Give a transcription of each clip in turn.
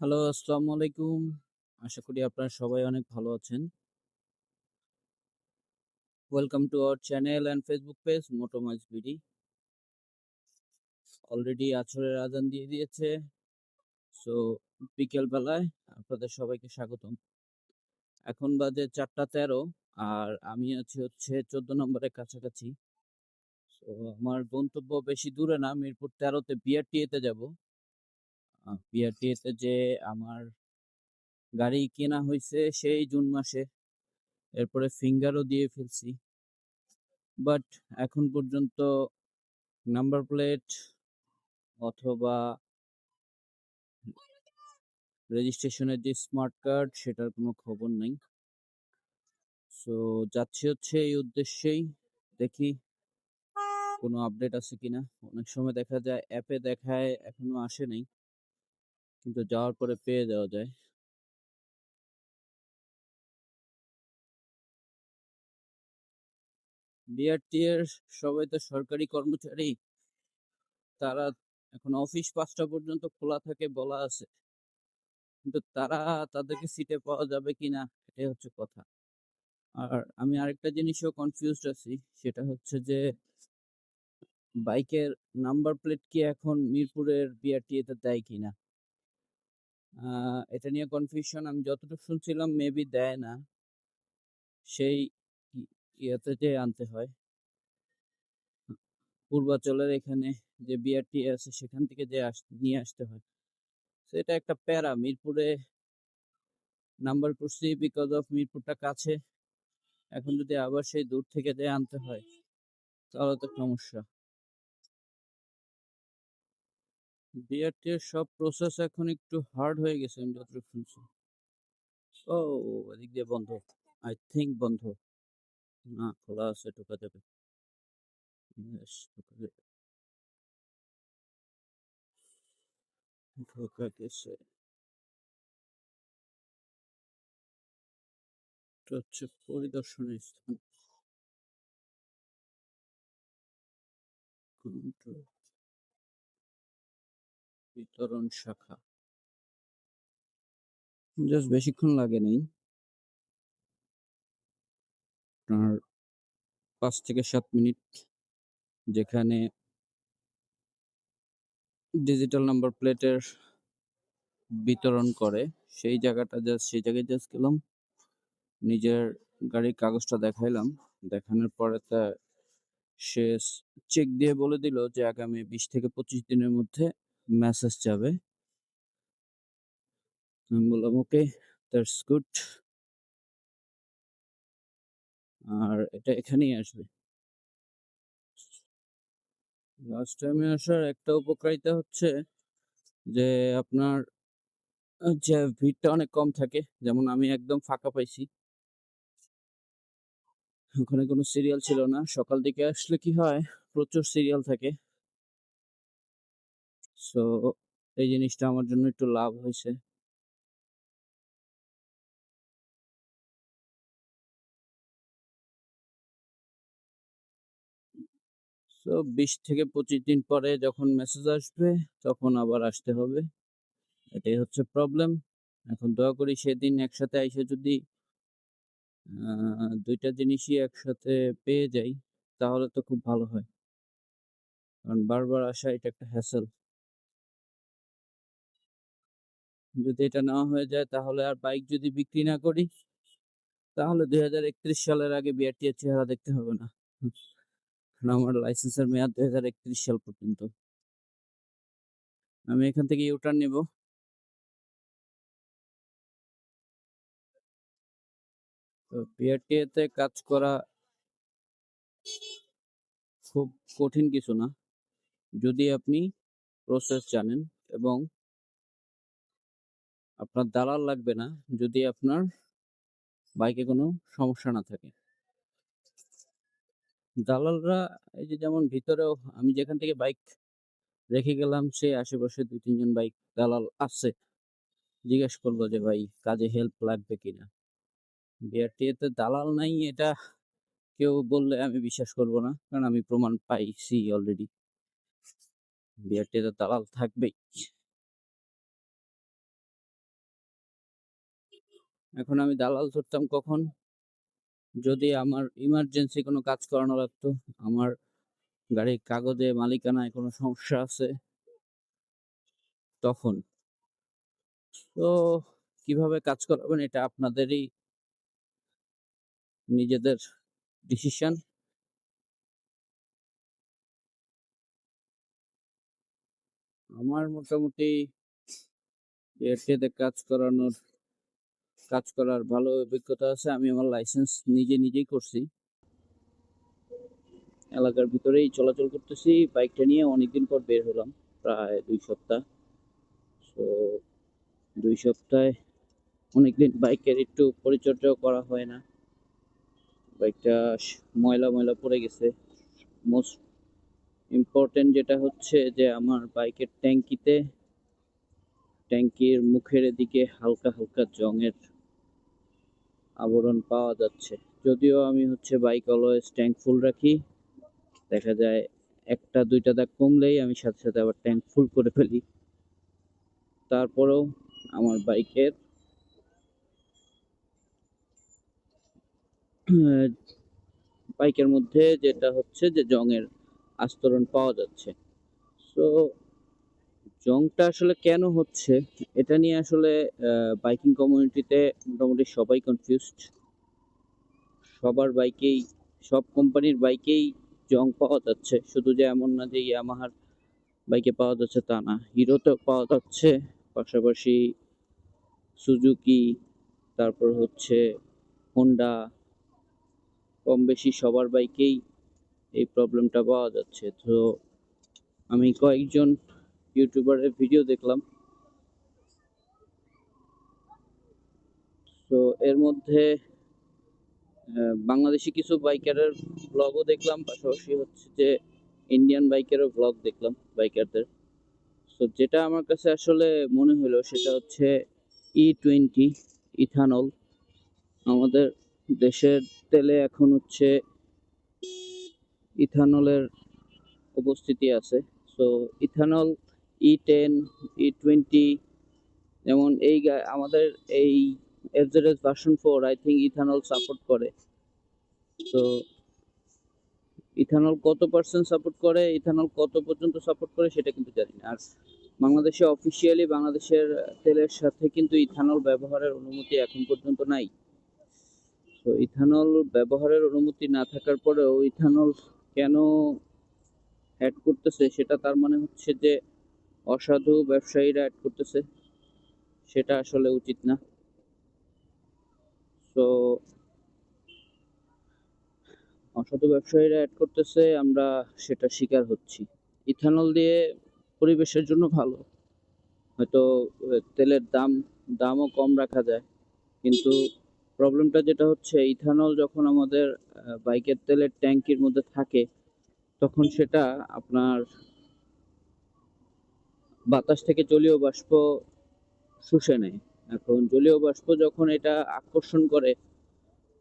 Hello, আসসালামু আলাইকুম। আশা করি আপনারা সবাই অনেক ভালো আছেন। Welcome to our channel and Facebook page Motomize BD. Already আছরের আজান দিয়ে দিয়েছে। সো বিকেল বেলায় আপনাদের সবাইকে স্বাগতম। এখন বাজে ৪টা ১৩ আর আমি আছি হচ্ছে ১৪ নম্বরের কাছাকাছি। সো আমার গন্তব্য বেশি দূরে না মিরপুর ১৩ তে বিআরটিএ তে যাব। আ বিআরটিএ তে যেয়ে আমার গাড়ি কেনা হইছে সেই জুন মাসে। এরপরে ফিঙ্গারও দিয়ে ফেলছি। বাট এখন পর্যন্ত নাম্বার প্লেট অথবা রেজিস্ট্রেশনের যে স্মার্ট কার্ড, সেটার কোনো খবর নাই। সো, যাচ্ছি হচ্ছে এই উদ্দেশ্যেই। দেখি কোনো আপডেট আছে কিনা। অনেক সময় দেখা যায়, অ্যাপে দেখায়, এখনও আসে নাই। কিন্তু যাওয়ার পরে পেয়ে যাওয়া যায়। বিআরটিএর সবাই তো সরকারি কর্মচারী। তারা এখন অফিস ৫টা পর্যন্ত খোলা থাকে বলা আছে। কিন্তু তারা তাদেরকে সিটে পাওয়া যাবে কিনা এটাই হচ্ছে কথা। আর আমি আরেকটা জিনিসেও কনফিউজড আছি। সেটা হচ্ছে যে বাইকের নাম্বার প্লেট কি এখন মিরপুরের বিআরটিএ তে দেয় কিনা? এটা নিয়ে কনফিউশন আমি যতটুকু শুনছিলাম মেবি দেয় না। সেই ইয়েতে যেয়ে আনতে হয়। পূর্বাচলের এখানে যে বিআরটিএ আছে, সেখান থেকে আস, নিয়ে আসতে হয়। সো এটা একটা প্যারা। মিরপুরে নাম্বার করছি বিকজ অফ মিরপুরটা কাছে। এখন যদি আবার সেই দূর থেকে যেয়ে আনতে হয়, তাহলে তো সমস্যা। বিআরটিএর সব প্রসেস এখন একটু হার্ড হয়ে গেছে, আমি যতটুকু শুনছি। ও, এদিক দিয়ে বন্ধ। আই থিংক বন্ধ। না, খোলা আছে, ঢোকা যাবে। ঢোকা গেছে। হচ্ছে পরিদর্শনের স্থান। বিতরণ শাখা। জাস্ট বেশিক্ষণ লাগে নাই। আপনার পাঁচ থেকে সাত মিনিট যেখানে ডিজিটাল নাম্বার প্লেটের বিতরণ করে, সেই জায়গাটা জাস্ট, সেই জায়গায় জাস্ট গেলাম। নিজের গাড়ির কাগজটা দেখাইলাম। দেখানোর পরে তা সে চেক দিয়ে বলে দিল যে আগামী ২০ থেকে ২৫ দিনের মধ্যে মেসেজ যাবে। আমি বললাম ওকে দ্যাটস গুড। আর এটা এখানেই আসবে। লাস্ট টাইমে আসার একটা উপকারিতা হচ্ছে যে, আপনার যে ভিড়টা অনেক কম থাকে। যেমন আমি একদম ফাঁকা পাইছি। ওখানে কোনো সিরিয়াল ছিল না। সকাল দিকে আসলে কি হয়, প্রচুর সিরিয়াল থাকে। সো এই জিনিসটা আমার জন্য একটু লাভ হয়েছে সো ২০ থেকে ২৫ দিন পরে যখন মেসেজ আসবে, তখন আবার আসতে হবে। এটাই হচ্ছে প্রবলেম। এখন দোয়া করি সেদিন একসাথে আইসা যদি ২ জিনিসই একসাথে পেয়ে যাই, তাহলে তো খুব ভালো হয়। কারণ বারবার আসা এটা একটা হ্যাসেল। যদি এটা না হয়ে যায়, তাহলে আর বাইক যদি বিক্রি না করি, তাহলে ২০৩১ সালের আগে বিআরটিএর চেহারা দেখতে হবে না। আমার লাইসেন্সের মেয়াদ ২০৩১ সাল পর্যন্ত। আমি এখান থেকে ইউ-টার্ন নিবো। তো বিআরটিএ তে কাজ করা খুব কঠিন কিছু না। যদি আপনি প্রসেস জানেন এবং আপনার দালাল লাগবে না যদি আপনার বাইকে কোনো সমস্যা না থাকে। দালালরা এই যে যেমন ভিতরেও আমি যেখান থেকে বাইক রেখে গেলাম, সে আশেপাশে ২-৩ বাইক দালাল আছে। জিজ্ঞেস করল যে, ভাই, কাজে হেল্প লাগবে কিনা? বিআরটিএ তে দালাল নাই, এটা কেউ বললে আমি বিশ্বাস করব না। কারণ আমি প্রমাণ পাইছি অলরেডি। বিআরটিএ তে দালাল থাকবেই। এখন আমি দালাল ধরতাম কখন? যদি আমার ইমার্জেন্সি কোনো কাজ করানো লাগতো, আমার গাড়ির কাগজে মালিকানায় কোনো সমস্যা আছে? তখন। তো কীভাবে কাজ করাবেন এটা আপনাদেরই নিজেদের ডিসিশন আমার মোটামুটি এয়ারটেলে কাজ করানোর কাজ করার ভালো অভিজ্ঞতা আছে, আমি আমার লাইসেন্স নিজে নিজেই করছি। এলাকার ভিতরেই চলাচল করতেছি বাইকটা নিয়ে অনেকদিন পর বের হলাম, প্রায় দুই সপ্তাহ। তো দুই সপ্তাহে অনেকদিন বাইকের একটু পরিচর্যাও করা হয় না। বাইকটা ময়লা ময়লা পড়ে গেছে। মোস্ট ইম্পর্টেন্ট যেটা হচ্ছে যে আমার বাইকের ট্যাঙ্কিতে, ট্যাঙ্কির মুখের এদিকে হালকা হালকা জংয়ের আবরণ পাওয়া যাচ্ছে। যদিও আমি হচ্ছে বাইক অলওয়েজ ট্যাঙ্ক ফুল রাখি। দেখা যায় একটা, দুইটা দাগ কমলেই আমি সাথে সাথে আবার ট্যাঙ্ক ফুল করে ফেলি। তারপরেও আমার বাইকের বাইকের মধ্যে যেটা হচ্ছে যে জংয়ের আস্তরণ পাওয়া যাচ্ছে। সো জংটা আসলে কেন হচ্ছে? এটা নিয়ে আসলে বাইকিং কমিউনিটিতে মোটামুটি সবাই কনফিউজড সবার বাইকেই সব কোম্পানির বাইকেই জং পাওয়া যাচ্ছে। শুধু যে এমন না যে ইয়ামাহার বাইকে পাওয়া যাচ্ছে তা না হিরোতেও পাওয়া যাচ্ছে। পাশাপাশি সুজুকি তারপর হচ্ছে হোন্ডা কম বেশি সবার বাইকেই এই প্রবলেমটা পাওয়া যাচ্ছে। তো আমি কয়েকজন ইউটিউবারের ভিডিও দেখলাম। তো এর মধ্যে বাংলাদেশি কিছু বাইকারের ব্লগও দেখলাম। পাশাপাশি হচ্ছে যে ইন্ডিয়ান বাইকেরও ব্লগ দেখলাম বাইকারদের তো যেটা আমার কাছে আসলে মনে হলো সেটা হচ্ছে ই টোয়েন্টি ইথানল আমাদের দেশের তেলে এখন হচ্ছে ইথানলের উপস্থিতি আছে। So ethanol E ten E twenty যেমন এই আমাদের এই FZS version four I think ethanol support করে। তো ইথানল কত পার্সেন্ট সাপোর্ট করে ইথানল কত পর্যন্ত সাপোর্ট করে সেটা কিন্তু জানি না। আর বাংলাদেশে অফিসিয়ালি বাংলাদেশের তেলের সাথে কিন্তু ইথানল ব্যবহারের অনুমতি এখন পর্যন্ত নাই। তো ইথানল ব্যবহারের অনুমতি না থাকার পরেও ইথানল কেন অ্যাড করতেছে সেটা তার মানে হচ্ছে যে অসাধু ব্যবসায়ীরা অ্যাড করতেছে, সেটা আসলে উচিত না। তো অসাধু ব্যবসায়ীরা অ্যাড করতেছে, আমরা সেটা শিকার হচ্ছি। ইথানল দিয়ে পরিবেশের জন্য ভালো। হয়তো তেলের দাম, দামও কম রাখা যায়। কিন্তু প্রবলেমটা যেটা হচ্ছে, ইথানল যখন আমাদের বাইকের তেলের ট্যাঙ্কির মধ্যে থাকে, তখন সেটা আপনার বাতাস থেকে জলীয় বাষ্প শুষে নেয়। এখন জলীয় বাষ্প যখন এটা আকর্ষণ করে,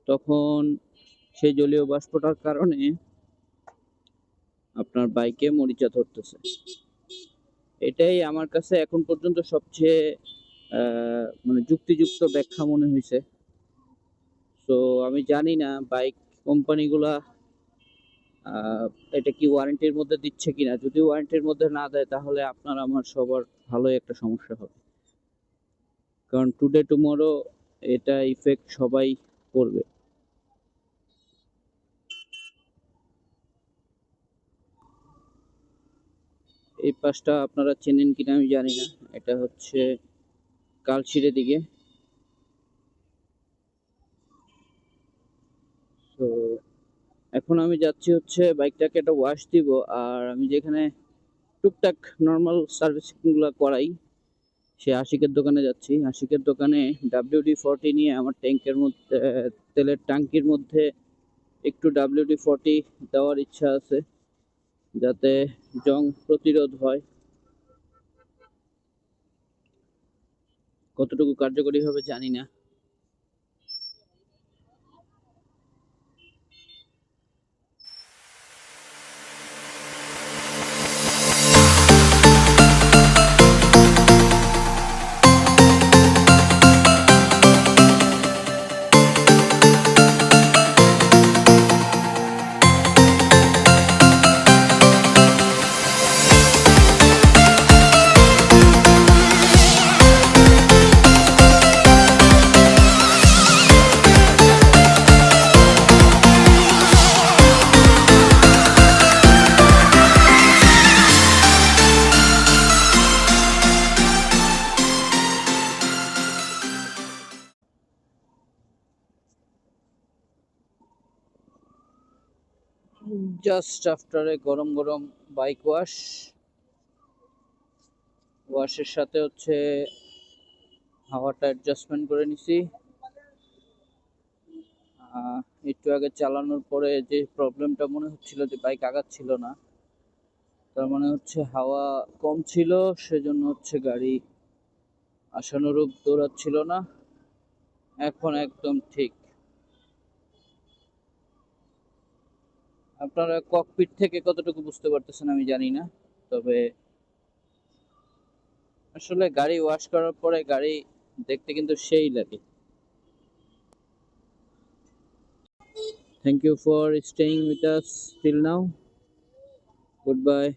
তখন সেই জলীয় বাষ্পটার কারণে আপনার বাইকে মরিচা ধরতেছে। এটাই আমার কাছে এখন পর্যন্ত সবচেয়ে মানে যুক্তিযুক্ত ব্যাখ্যা মনে হয়েছে তো আমি জানি না, বাইক কোম্পানিগুলা এটা কি ওয়ারেন্টির মধ্যে দিচ্ছে কিনা? যদি ওয়ারেন্টির মধ্যে না দেয়, তাহলে আপনার আমার সবার ভালোই একটা সমস্যা হবে। কারণ টুডে টুমরো এটা ইফেক্ট সবাই করবে। এই পাশটা আপনারা চেনেন কিনা আমি জানি না। এটা হচ্ছে কালশিরের দিকে তো এখন আমি যাচ্ছি হচ্ছে বাইকটাকে একটা ওয়াশ দিব, আর আমি যেখানে টুকটাক নর্মাল সার্ভিসিংগুলো করাই, সে আশিকের দোকানে যাচ্ছি। আশিকের দোকানে ডাব্লিউডি ফর্টি নিয়ে আমার ট্যাঙ্কের মধ্যে, তেলের ট্যাঙ্কির মধ্যে একটু ডাব্লিউডি ফর্টি দেওয়ার ইচ্ছা আছে, যাতে জং প্রতিরোধ হয়। কতটুকু কার্যকরী হবে জানি না। জাস্ট আফটার গরম গরম বাইক ওয়াশ ওয়াশের সাথে হচ্ছে হাওয়াটা অ্যাডজাস্টমেন্ট করে নিছি। একটু আগে চালানোর পরে যে প্রবলেমটা মনে হচ্ছিল যে বাইক আগাচ্ছিল না, তার মানে হচ্ছে হাওয়া কম ছিল, সেজন্য হচ্ছে গাড়ি আশানুরূপ দৌড়াচ্ছিল না। এখন একদম ঠিক। আপনারা ককপিট থেকে কতটুকু বুঝতে পারতেছেন আমি জানি না, তবে আসলে গাড়ি ওয়াশ করার পরে গাড়ি দেখতে কিন্তু সেই লাগে। Thank you for staying with us till now good bye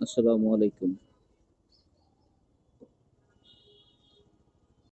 আসসালামু আলাইকুম